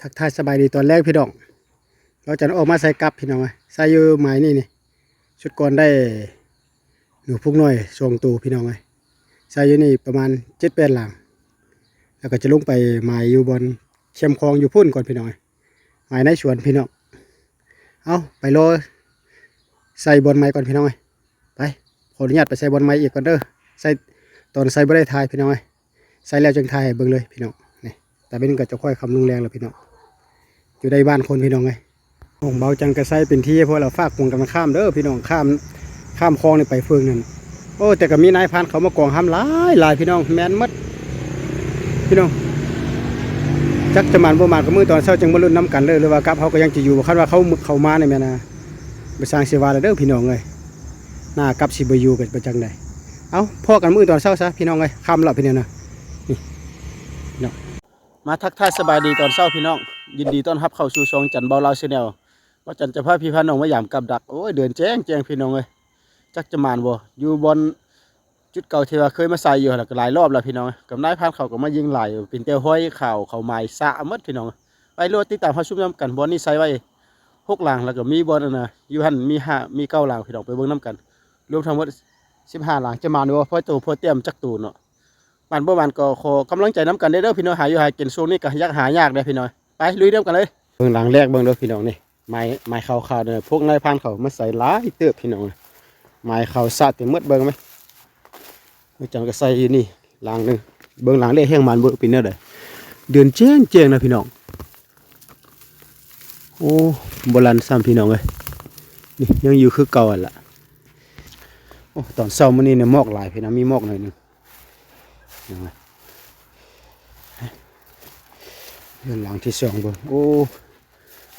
ทักทายสบายดีตอนแรกพี่น้องเราจะออกมาใส่กลับพี่น้องเอ้ยใส่อยู่ไม้นี่นี่ชุดก่อนได้หนูพุกน้อยทรงตูพี่น้องเลยใส่อยู่นี่ประมาณเจ็ดแปดหลัง แล้วก็จะลงไปไม้อยู่บนเชียมคลองอยู่พุ่นก่อนพี่น้องเอ้ยไม้ในสวนพี่น้องเอาไปรอใส่บนไม้ก่อนพี่น้องเอ้ยไปขออนุญาตไปใส่บนไม้อีกก่อนเด้อใส่ตอนใส่บ่ได้ทายพี่น้องเอ้ยใส่แล้วจึงทายเบิ่งเลยพี่น้องนี่แต่เป็นก็จะค่อยคำลุงแรงแล้วพี่น้อง อยู่ในบ้านคนพี่น้องไงของเบาจังกระไซเป็นที่เพราะเราฝากกงกันข้ามเด้อพี่น้องข้ามข้ามคลองนี่ไปเฟืองนั่นโอ้แต่ก็มีนายพันเขามากองห้ามหลายหลายพี่น้องแมนมัดพี่น้องจักจะมันบ่มานก็มือตอนเช้าจังบ่รุ่นน้ำกันเลยหรือว่ากับเขาก็ยังจะอยู่คันว่าเขาเขามาในแม่นะไปสร้างเสวาแล้วเด้อพี่น้องเอ้ยหน้ากับสิบอยู่กันประจังไดเอาพ่อกันมือตอนเช้าซะพี่น้องเอ้ยคำแล้วพี่น้องนะนี่เนะ มาทักทายสบายดีตอนเช้าพี่น้อง ยินดีต้อนรับเข้าสู่ช่องจันเบาลาวชาแนลว่าจันจะพาพี่พาน้องมายามกับดักโอ้ยเดินแจ้งแจ้งพี่น้องเลยจักจะมานบ่อยู่บนจุดเก่าที่ว่าเคยมาใส่อยู่หล่ะก็หลายรอบแล้วพี่น้องกับนายพันเขาก็มายิงไหลายเป็นเตียวห้อยข่าวเขาไม้สะมดพี่น้องไปรวดติดตามพาชุมน้ำกันบอลนี่ใส่ไว้หกหลังแล้วก็มีบอลอันน่ะอยู่หันมีห้ามีเก้าหลังพี่น้องไปเบิ่งน้ำกัน รวมทั้งหมดสิบห้าหลังจะมาดูว่าพ่อโตพ่อเตรียมจักตูเนาะ มันบ่มันก็ขอกำลังใจน้ำกันได้เด้อพี่น้องหาอยู่หากินช่วงนี้ก็ยากหายากเด้อพี่น้องไปลุยเริ่มกันเลยเบื้องหลังแรกเบื้องเด้อพี่น้องนี่ไม้ไม้ขาวขาวๆเนี่ยพวกนายพรานเขามาใส่หลายเติบพี่น้องไม้ขาวสะเต็มหมดเบิ่งไหมไม่จังก็ใส่อยู่นี่หลังหนึงเบื้องหลังแรกแห้งมันเบิ่งปีนเด้อเด้อเดือนแจ้งแจ้งนะพี่น้องโอ้โบราณซ้ำพี่น้องเลยนี่ยังอยู่คือเก่าอะล่ะโอ้ตอนเช้ามื้อนี้เนี่ยหมอกหลายพี่น้องมีหมอกหน่อยหนึง ยังไงเดือนหลังที่สองเบิ่งโอ้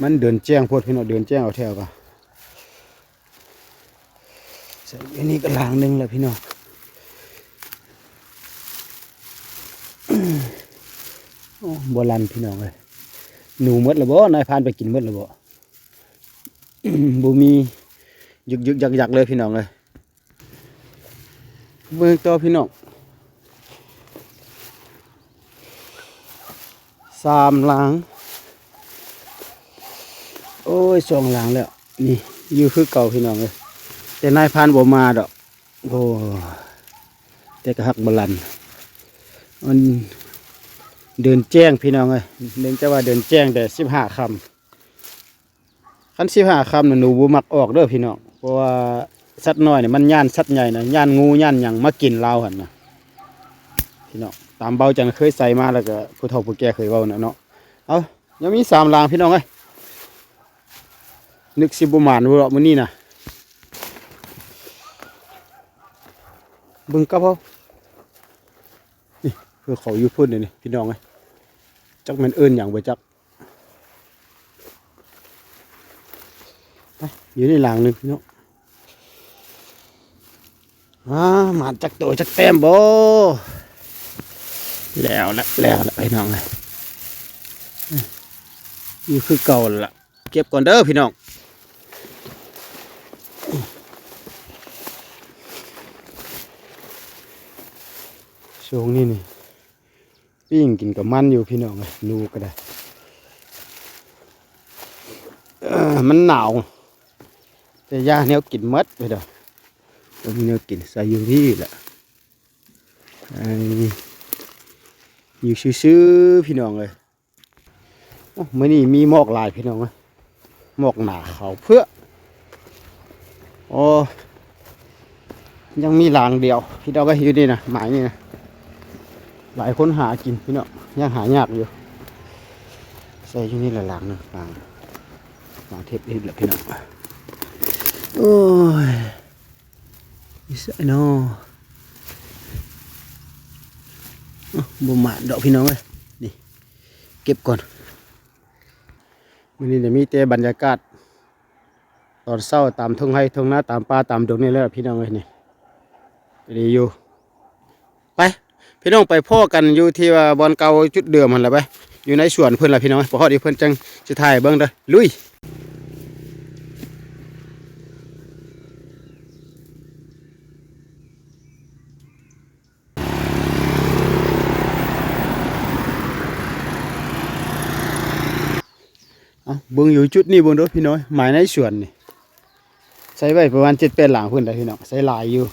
มันเดินแจ้งพดพี่น้องเดินแจ้งเอาแถวก็ใส่อันนี้ก็หลังหนึ่งแหละพี่น้องโอ้โบราณพี่น้องเลยหนูมดแล้วบ่นายพานไปกินมดแล้วบ่บ่มียึกยึกยักยักเลยพี่น้องเลยเบิ่งต่อพี่น้อง สามหลัง โอ้ยสองหลังแล้ว นี่อยู่คือเก่าพี่น้องเลยแต่นายพรานบ่มาดอก โอ้แต่ก็หักบลันมันเดินแจ้งพี่น้องเลยเนื่งจากว่าเดินแจ้งแต่สิบห้าคำขั้นสิบห้าคำน่ะหนูบ่มักออกเด้อพี่น้องเพราะว่าสัตว์น้อยเนี่ยมันย่านสัตว์ใหญ่นะย่านงูย่านหยังมากินเราหันนะพี่น้อง ตามเบาจังเคยใส่มาแล้วก็ผู้เฒ่าผู้แก่เคยเว้านะเนาะเอายังมีสามลางพี่น้องเอ้นึกสิบหมานบ่หรอกมื้อนี้นะบิ่งกับเขานี่เพื่อเขาอยู่พุ่นนี่นี่พี่น้องเอ้จักม่นเอิ้นหยังบ่จักไปอยู่ในหลังหนึ่งพี่น้องอ่าหมาจักโตจักแต้มบ่ แล้วละแล้วละพี่น้องเลยนี่คือเก่าละเก็บก่อนเด้อพี่น้องช่วงนี้นี่ปิ้งกินกับมันอยู่พี่น้องเลยนูก็ได้มันหนาวแต่ยาเนี้ยกินหมดไปเด้อผมเนี้ยกินใส่อยู่ที่แหละไอ้ อยู่ซื่อๆพี่น้องเลยโอ้มื่อนี้มีหมอกลายพี่น้องเลยหมอกหนาเขาเพื่อโอ้ยังมีหลางเดียว พี่น้องก็อยู่นี่นะหมายนี่นะหลายคนหากินพี่น้องยังหายากอยู่ใส่อยู่นี่แหละหลังหนึงหลังหลังเทปนี่แหละพี่น้องโอ้ยอีสายเนา บ่มาดอกพี่น้องเลยนี่เก็บก่อนวันนี้จะมีแต่บรรยากาศ ตอนเช้าตามทุ่งไร่ทุ่งนาตามป่าตามดงนี่แหละพี่น้องเลยนี่ดีอยู่ ไป พี่น้องไปพ่อกันอยู่ที่ว่าบอลเก่าจุดเดิมมันแหละไปอยู่ในสวนเพื่อนละพี่น้องพอดีเพื่อนจังสิถ่ายเบิ่งเด้อลุย เบิ่งอยู่จุดนี้เบิ่งเด้อพี่น้อยหมายในสวนนี่ใส่ไว้ประมาณ7-8หลังเพิ่นได้พี่น้องใส่ลายอยู่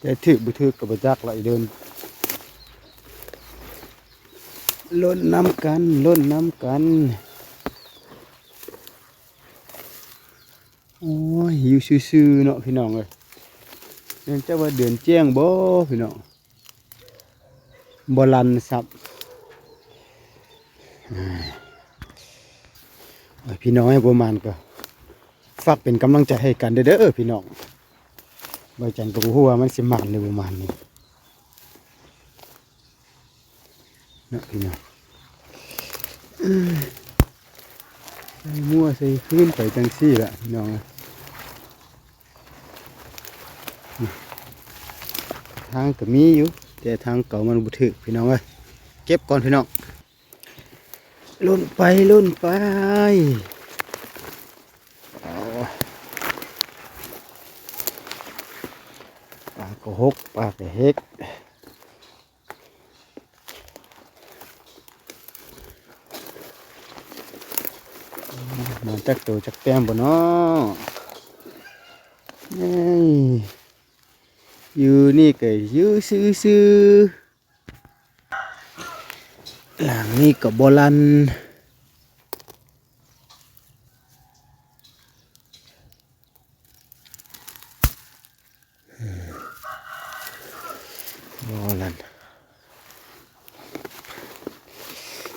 แต่ถึกบ่ถึกก็บ่จักละอีเดินล้นน้ำกันล้นน้ำกันโอ้ยอยู่ซื่อๆเนาะพี่น้องเอ้ยเนื่องจากว่าเดือนแจ้งบ่พี่น้องบ่ลันซับอ้ายโอ้ย พี่น้องให้ประมาณก็ฝากเป็นกำลังใจให้กันเด้อเด้อพี่น้องใบจันก็บ่ฮู้ว่ามันสิมันหรือบ่มันนี่เนาะพี่น้องเอ้ยใส่มั่วใส่ขึ้นไปจังซี่ละพี่น้องทางก็มีอยู่ แต่ทางเก่ามันบุถึกพี่น้องเอ้ยเก็บก่อนพี่น้อง ลุ่นไปลุ่นไปปลาก็หกปลาก็เฮกมาจักตัวจักแต้มบ่เนาะนี่อยู่นี่ก็อยู่ซื่อ หลังนี่ก็บลันบลัน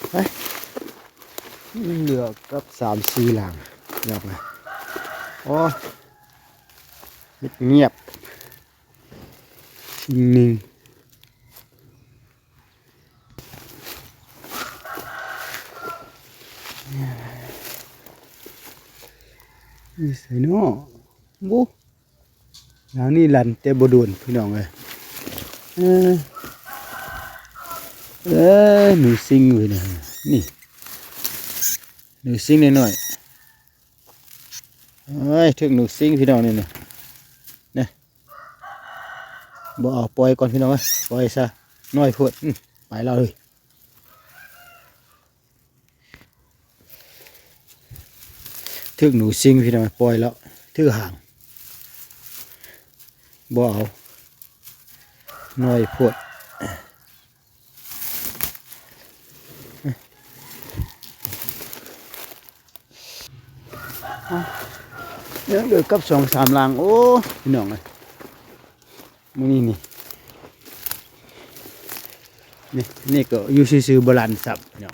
ไปมันเหลือกับสามสี่หลังเงียบไหมโอ้เงียบสิ่งหนึ่ง นี่ใส่เนาะบุหลังนี่ลันแต่บโดนพี่น้องเลยเออเออหนูซิงเลยนะนี่หนูซิงหน่อยๆเอ้ยถึงหนูซิงพี่น้องนี่นะบ่เอาปล่อยก่อนพี่น้องเอ้ยปล่อยซะน้อยโพดไปแล้วเลย ทึกหนูซิงพี่น้องปล่อยแล้วทึกห่างบ่เอาน้อยโพดเนี่ยเหลือกับสองสามลางโอ้พี่น้องเลยมื้อนี้นี่นี่นี่ก็อยู่ซื่อๆโบราณสับเนาะ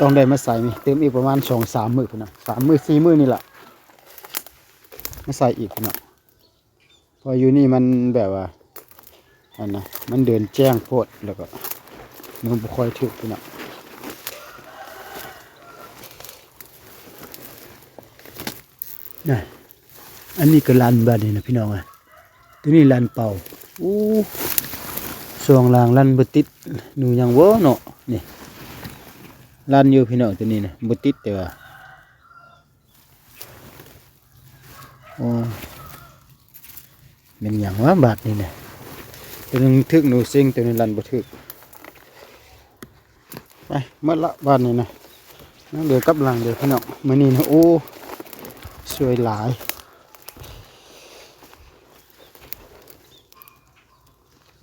ต้องได้มาใส่นี่เติมอีกประมาณสองสามมือพุ่นน่ะสามมือสี่มือนี่แหละมาใส่อีกพุ่นน่ะพออยู่นี่มันแบบว่าอันนะมันเดินแจ้งโพดแล้วก็มันบ่ค่อยถึกพุ่นน่ะนี่อันนี้ก็ลันบ้าดนี่นะพี่น้องอะตัวนี้ลันเป่าอู้สวงลางลันบติดหนูยังเวอเนาะนี่ ลันอยู่พี่น้องตัวนี้นะบติดแต่ว่าโอ้เป็นอย่างว่าบาดนี่นะตัวหนึงทึกหนูซิงตัวนี้ลันบ่ทึกไปเมื่อละบาดนี่นะนั่งเดี๋ยวกลับหลังเดี๋ยวพี่น้องมื้อนี้นะโอ้สวยหลาย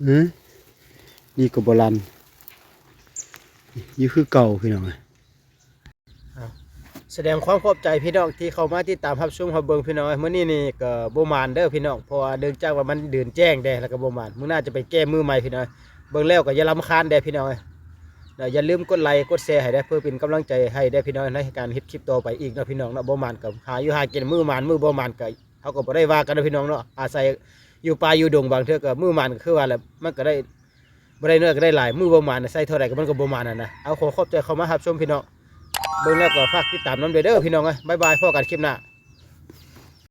อืมนี่ก็โบราณ นี่คือเก่าพี่น้องแสดงความขอบใจพี่น้องที่เข้ามาที่ตามรับชมรับเบิ่งพี่น้องเมื่อนี้นี่ก็บ่มานเด้อพี่น้องเพราะว่าเดินจากว่ามันเดินแจ้งแด้แล้วก็บ่มานมื้อหน้าจะไปแก้มือใหม่พี่น้องเบิ่งแล้วก็อย่ารำคาญแด้พี่น้องเด้ออย่าลืมกดไลค์กดแชร์ให้ได้เพื่อเป็นกำลังใจให้ได้พี่น้องในการเฮ็ดคลิปต่อไปอีกเนาะพี่น้องเนาะบ่มานก็หาอยู่หากินมือมานมือบ่มานก็เฮาก็บ่ได้ว่ากันนะพี่น้องเนาะอาศัยอยู่ป่าอยู่ดงบางเทื่อก็มือมันก็คือว่าแหละมันก็ได้ บ่ได้เนื้อก็ได้หลายมือบ่มานใส่เท่าไหร่ก็มันก็บ่มานน่ะนะเอาขอขอบใจเข้ามารับชมพี่น้องเบิ่งแล้วก็ฝากติดตามน้ำเด้อเด้อพี่น้องเอ้ยบ๊ายบายพอกันคลิปหน้า